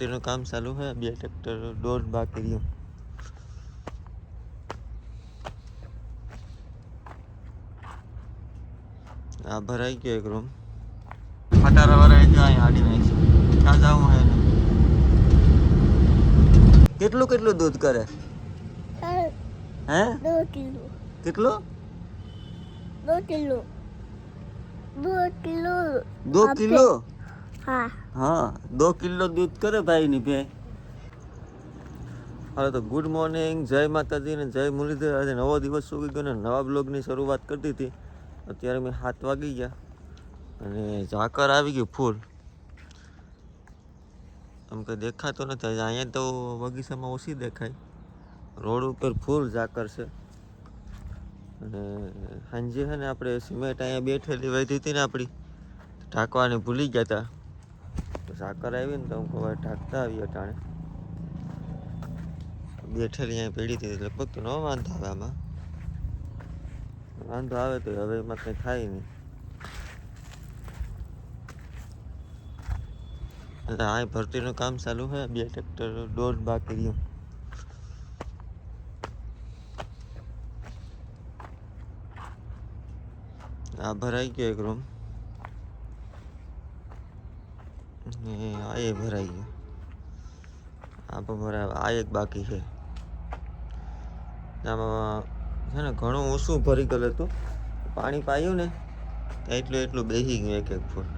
ટ્રેક્ટરનું કામ ચાલુ છે બે ટ્રેક્ટર દોઢ બાકી રહ્યું આ ભરાઈ ગયો એક રૂમ ફટારા ભરાઈ ગયો અહીંયા હાડી નાખી ક્યાં જવું હે કેટલું કેટલું દૂધ કરે હે કેટલું દો કિલો દો કિલો દો કિલો હા. દો કિલો દૂધ કરે ભાઈની ભે. હાલો તો ગુડ મોર્નિંગ જય માતાજી ને જય મુરલીધર. આજે નવો દિવસ સુગી ગયો ને નવા બ્લોગની શરૂઆત કરતી હતી. અત્યારે મેં સાત વાગી ગયા અને ઝાકર આવી ગયું ફૂલ. આમ કંઈ દેખાતો નથી. અહીંયા તો બગીચામાં ઓછી દેખાય. રોડ ઉપર ફૂલ ઝાકર છે. અને સાંજે છે ને આપણે સિમેન્ટ અહીંયા બેઠેલી વધી હતી ને આપણી. ઢાંકવાની ભૂલી ગયા હતા. સાકર આવી ને તો હું હવે ઢાંકતા આવીએ અટાણે. બેઠેલી અહીંયા પીડી હતી લગભગ તો ન વાંધો આવે આમાં. વાંધો આવે તો હવે એમાં કંઈ થાય નહીં. એટલે આ ભરતીનું કામ ચાલુ છે, બે ટ્રેક્ટર, દોઢ બાકી રહ્યું. આ ભરાઈ ગયો એક રૂમ. ને આ એ ભરાઈ ગયું. આ પણ ભરાય આ એક બાકી છે. આમાં છે ને ઘણું ઓછું ભરી ગયેલું હતું. પાણી પાયું ને એટલું એટલું બેસી ગયું એક એક ફૂટ.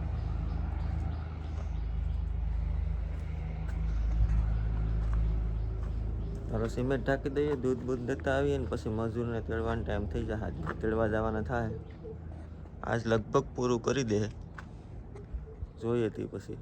ચાલો સિમેન્ટ ઢાંકી દઈએ, દૂધ બૂધ દેતા આવીએ ને પછી મજૂરને તેડવાનો ટાઈમ થઈ જાય. હાજર તેડવા જવાના થાય. આજ લગભગ પૂરું કરી દે. જોઈએ તે પછી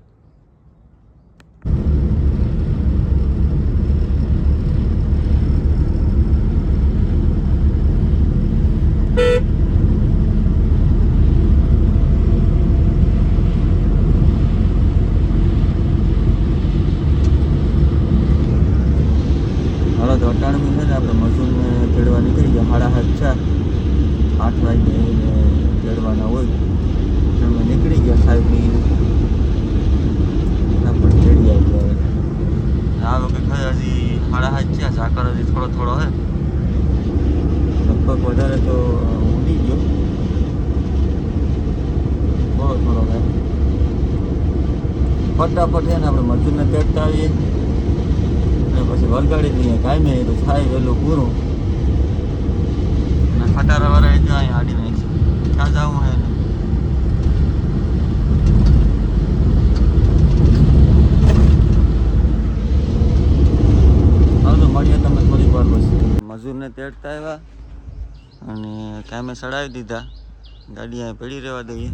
હાલો તો અટાણું છે ને આપણે મજૂરને તેડવા નીકળી ગયા સાડા સાત ચાર આઠ વાગે એને તેડવાના હોય અમે નીકળી ગયા સાહેબ પીને આપણે તેડી આવી હવે આ વખત ખરે હજી ઝાકર હજી થોડો થોડો હે. લગભગ વધારે તો ઉડી ગયો. થોડો થોડો હે. ફટાફટ છે ને આપણે મજૂરને તેડતા આવીએ. અને પછી વલગાડી દઈએ. કાંઈ નહીં તો થાય વહેલું પૂરું. અને ખટારા વાળા જ અહીંયા આડી નાખી ક્યાં જવું હે એને? હાલો મળીએ તમે થોડીક વાર પછી મજૂરને તેડતા આવ્યા અને કામે ચડાવી દીધા. ગાડી અહીંયા પડી રહેવા દઈએ.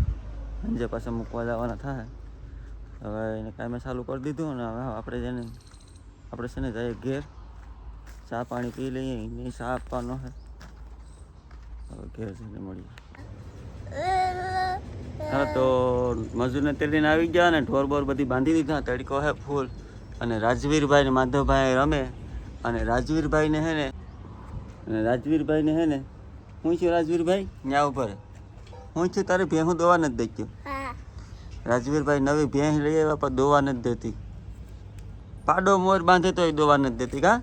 સાંજે પાછા મૂકવા જવાના થાય. હવે એને કામે ચાલુ કરી દીધું અને હવે આપણે જેને આપણે છે ને જઈએ ઘેર. ચા પાણી પી લઈએ, એને ચા આપવાનો છે. હવે ઘેર જઈને મળીએ. હા, તો મજૂરને તેડીને આવી ગયા ને ઢોર બોર બધી બાંધી દીધા. તડકો હે ફૂલ. અને રાજવીરભાઈ ને માધવભાઈ રમે. અને રાજવીરભાઈને હે ને અને રાજવીરભાઈને હે ને હું છું રાજવીરભાઈ ન્યા ઉપર. હું છું તારે ભેહું દોવા નથી દેખ્યો રાજવીરભાઈ નવી ભેંસ લઈ આવ્યા પણ દોવા નથી દેતી. પાડો મોર બાંધે તો એ દોવા નથી દેતી કા?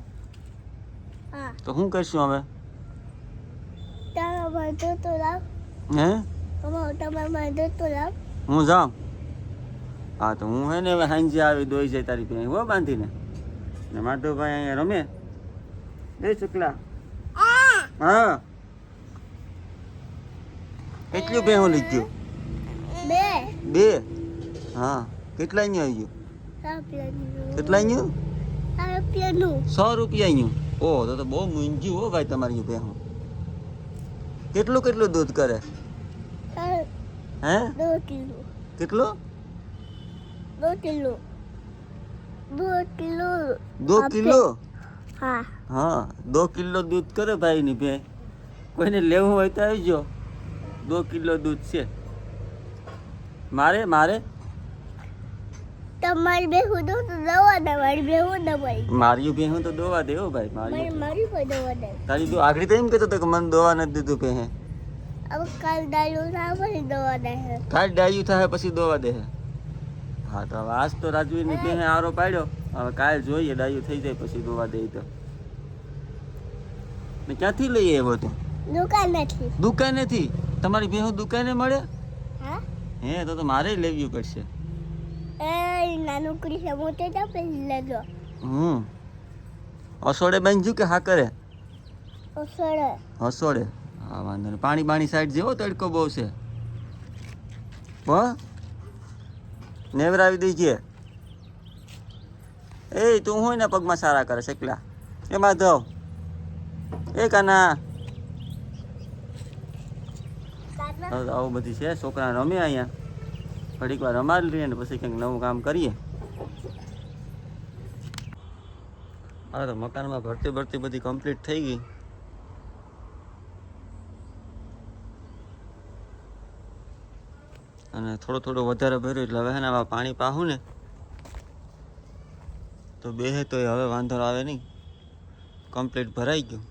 તો શું કરશું લાવ. હે? હું જાઉં? હા તો હું હે ને હવે સાંજે આવી દોઈ જાય તારી ભેંસ હો બાંધીને. ને માધવભાઈ અહીંયા રમે. એ શુક્લા હા કેટલી ભેહો લીધું બે બે હા કેટલા નું આવ્યું કેટલા નું સો રૂપિયા નું ઓ તો તો બહુ મૂંઝ્યું હો ભાઈ તમારી ભેહો કેટલું કેટલું દૂધ કરે હે કેટલું દો કિલો દો કિલો દો કિલો હા હા દો કિલો દૂધ કરે ભાઈની ભે. કોઈને લેવું હોય તો આવજો. દો કિલો દૂધ છે. મારે મારે? તમારી બેહું તો દવા દે મારી બેહું દે. ભાઈ ભાઈ તારી તો આગળ તો એમ કહેતો તો મને દવા નથી દીધું પે કાલ થાય ડાયું થાય પછી દવા દે હા. તો હવે આજ તો રાજવીની પે આરો પાડ્યો. હવે કાલ જોઈએ ડાયું થઈ જાય પછી દોવા દે તો. ને ક્યાંથી લઈએ આવ્યો તું દુકાનેથી. દુકાનેથી? તમારી ભેહું દુકાને મળે? હા? હે તો તો મારે લેવી પડશે. એ નાનું કડી છે મોટે તો પેલી લેજો હમ. અસોડે બાંધ્યું કે હા કરે? અસોડે હસોડે? હા વાંધો નહીં. પાણી બાણી સાઈડ જેવો તડકો બહુ છે. હો? નેવરાવી દઈજે એ તું હોય ને પગમાં સારા કરે શકલા. એ માધવ એ કાના. આવું બધી છે છોકરા રમે અહીંયા. ઘડીક વાર રમાડી લઈએ ને પછી કંઈક નવું કામ કરીએ. હા તો મકાનમાં ભરતી ભરતી બધી કમ્પ્લીટ થઈ ગઈ. અને થોડો થોડો વધારે ભર્યું એટલે હવે પાણી પાહું ને. તો બે તો હવે વાંધો આવે નહીં. કમ્પ્લીટ ભરાઈ ગયું.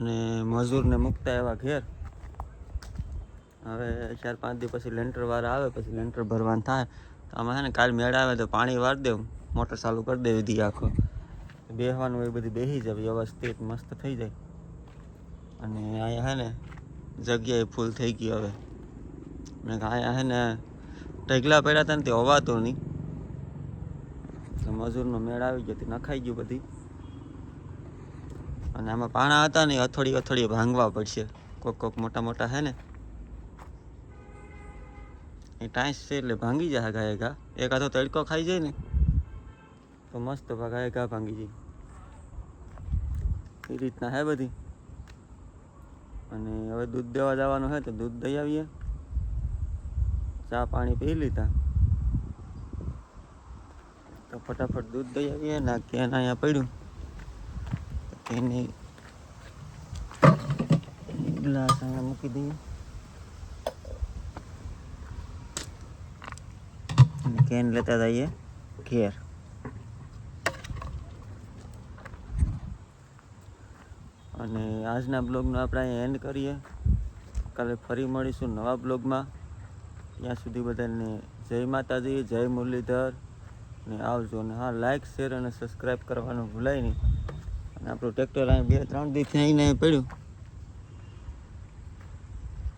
અને મજૂરને મૂકતા એવા ઘેર. હવે ચાર પાંચ દિવસ પછી લેન્ટર વાળા આવે, પછી લેન્ટર ભરવાનું થાય. તો આમાં છે ને કાલ મેળ આવે તો પાણી વાર દેવું મોટર ચાલુ કરી દેવી દી આખો. બેહવાનું એ બધી બેસી જાય, વ્યવસ્થિત મસ્ત થઈ જાય. અને અહીંયા છે ને જગ્યાએ ફૂલ થઈ ગઈ હવે. અને અહીંયા છે ને ઢગલા પડ્યા હતા ને તે હોવાતું નહીં. મજૂરનો મેળ આવી ગયો નખાઈ ગયું બધી. અને આમાં પાણા હતા ને અથોડી અથોડી ભાંગવા પડશે. કોક કોક મોટા મોટા હે ને. એ ટાઈસ છે એટલે ભાંગી જાય ગાય ઘા. એક આધો તડકો ખાઈ જાય ને, તો મસ્ત ગાય ઘા ભાંગી જાય. એ રીતના હે બધી. અને હવે દૂધ દેવા જવાનું હે તો દૂધ દઈ આવીએ. ચા પાણી પી લીધા. તો ફટાફટ દૂધ દઈ આવીએ ના કેન અહીંયા પડ્યું. એને ગ્લાસ અહીંયા મૂકી દઈએ. કેન લેતા જઈએ ઘેર. અને આજના બ્લોગનો આપણે અહીંયા એન્ડ કરીએ. કાલે ફરી મળીશું નવા બ્લોગમાં ત્યાં સુધી બધાને જય માતાજી, જય મુરલીધર. ને આવજો ને હા લાઈક શેર અને સબસ્ક્રાઈબ કરવાનું ભૂલાય નહીં. અને આપણું ટ્રેક્ટર અહીંયા બે, ત્રણ દિવસથી અહીં અહીં પડ્યું.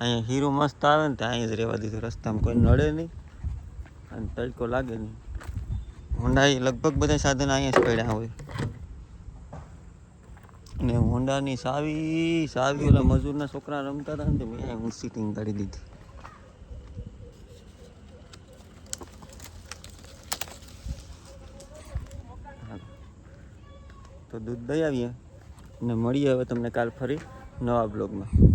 અહીંયા હીરો મસ્ત આવે ને ત્યાં અહીં જ રહેવા દીધું. રસ્તામાં કોઈ નડે નહીં અને તડકો લાગે નહીં. હોન્ડા લગભગ બધા સાધન અહીંયા જ પડ્યા હોય. અને હોન્ડાની સાવી સાવી ઓલા મજૂરના છોકરા રમતા હતા ને મેં હું સીટિંગ કરી દીધી. તો દૂધ દઈ આવીએ અને મળીએ હવે તમને કાલ ફરી નવા બ્લોગમાં.